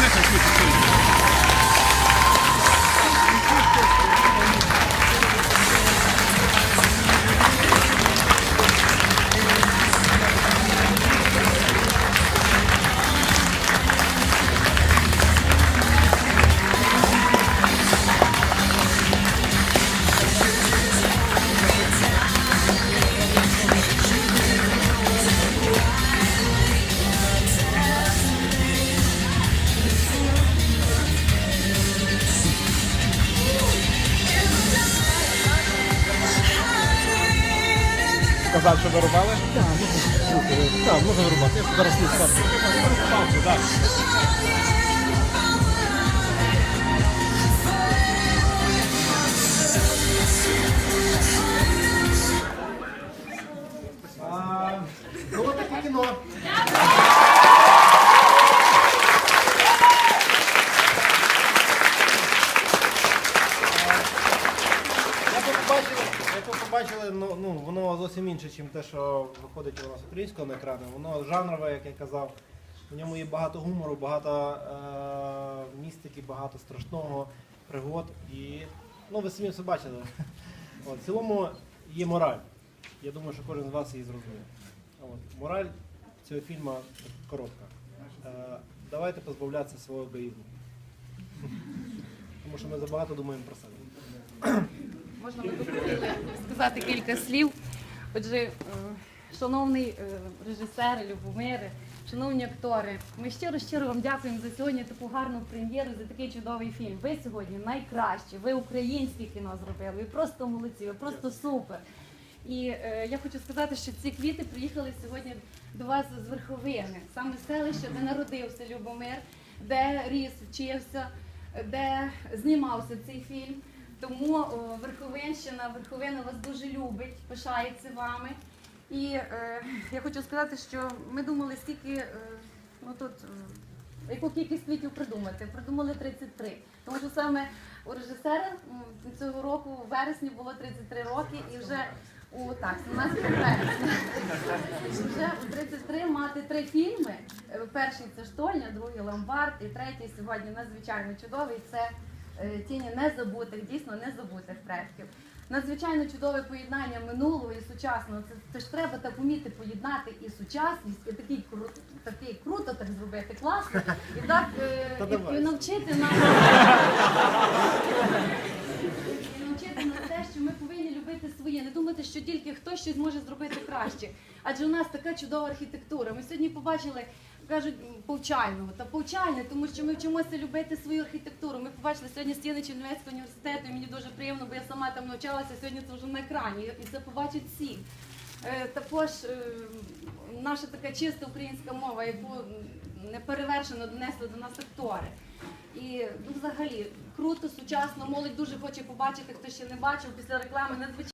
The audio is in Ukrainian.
Congratulations, Mr. Stevens. Сказав, що вирубали? Так, так, можна вирубати. Я зараз не скажу. Ви побачили, ну, ну, воно зовсім інше, ніж те, що виходить у нас українського на екрани. Воно жанрове, як я казав. В ньому є багато гумору, багато е, містики, багато страшного, пригод. І ну, ви самі все бачили. От, в цілому є мораль. Я думаю, що кожен з вас її зрозуміє. От, мораль цього фільму коротка. Е, давайте позбавлятися свого егоїзму. Тому що ми забагато думаємо про себе. Можна сказати кілька слів. Отже, е, шановний е, режисер, Любомире, шановні актори, ми щиро щиро вам дякуємо за сьогодні таку гарну прем'єру, за такий чудовий фільм. Ви сьогодні найкращі, ви українське кіно зробили, ви просто молодці, ви просто супер. І е, я хочу сказати, що ці квіти приїхали сьогодні до вас з верховини, саме селище, де народився Любомир, де ріс, вчився, де знімався цей фільм. Тому о, Верховинщина, Верховина вас дуже любить, пишається вами. І е, я хочу сказати, що ми думали, скільки е, ну тут е, яку кількість квітів придумати. Придумали 33. Тому що саме у режисера цього року в вересні було 33 роки і вже у так, 17 вересня. Вже у 33 мати три фільми. Е, Перший це штольня, другий ломбард, і третій сьогодні надзвичайно чудовий. Це тіні незабутих, дійсно незабутих предків. Надзвичайно чудове поєднання минулого і сучасного. Це, це ж треба так вміти поєднати і сучасність, і такий кру, такий круто так зробити, класно, і так е, і, і навчити нас. І навчити нас те, що ми повинні любити своє, не думати, що тільки хтось щось може зробити краще. Адже у нас така чудова архітектура. Ми сьогодні побачили, кажуть, повчального та повчальне, тому що ми вчимося любити свою архітектуру. Ми побачили сьогодні стіни Чернівецького університету, і мені дуже приємно, бо я сама там навчалася. Сьогодні це вже на екрані, і це побачать всі. Е, Також е, наша така чиста українська мова, яку неперевершено донесли до нас актори. І ну, взагалі круто, сучасно, молодь дуже хоче побачити, хто ще не бачив після реклами. Надзвичайно